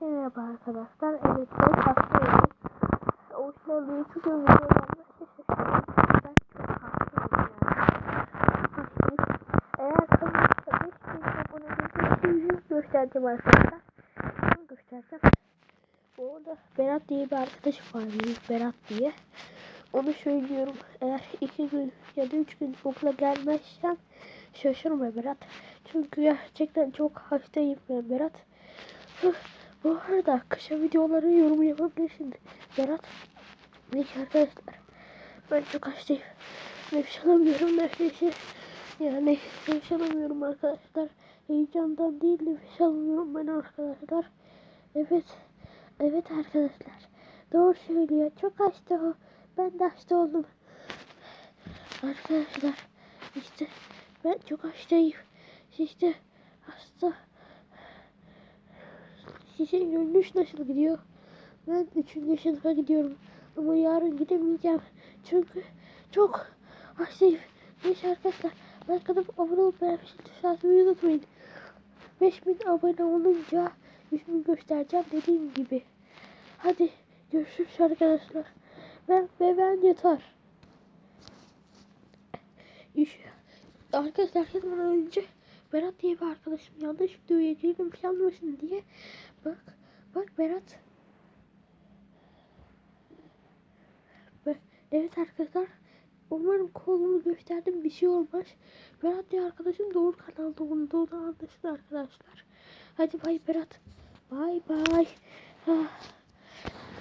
Merhaba arkadaşlar. Evet ben hastayım. O yüzden gün videolarla şaşırtıyorum. Ben çok hastayım yani. Eğer kanalımda 5000 abone gelirse yüzünü göstereceğim arkadaşlar. Bunu göstereceğim. Bu arada Berat diye bir arkadaşım var. Berat diye. Onu söylüyorum. Eğer iki gün ya da üç gün okula gelmezsem şaşırma Berat. Çünkü gerçekten çok hastayım ben Berat. Bu arada kışa videoları yorum yapabilirsin. Berat. Neyse arkadaşlar. Ben çok hastayım. Nefes alamıyorum neredeyse. Yani nefes alamıyorum arkadaşlar. Heyecandan değil nefes alamıyorum ben arkadaşlar. Evet. Evet arkadaşlar. Doğru söylüyor. Çok hasta o. Ben de hasta oldum. Arkadaşlar. işte ben çok hastayım. De hasta. Sizin yönünüz nasıl gidiyor? Ben 3. sınıfa gidiyorum. Ama yarın gidemeyeceğim. Çünkü çok hastayım. Neyse arkadaşlar. Like atıp abone olup beğenmişsiniz. Şarkıyı unutmayın. 5000 abone olunca yüzümü göstereceğim dediğim gibi. Hadi görüşürüz arkadaşlar. Ben ve ben yeter. İş- Arkadaşlar gitmeden önce Berat diye bir arkadaşım yanlış videoya girdim yanmasın diye. Bak bak Berat. Be- Evet arkadaşlar. Umarım kolumu gösterdim bir şey olmaz. Berat diye arkadaşım doğru kanalda olduğunu anlaşıldı arkadaşlar. Hadi bay Berat. Bay bay. Ah.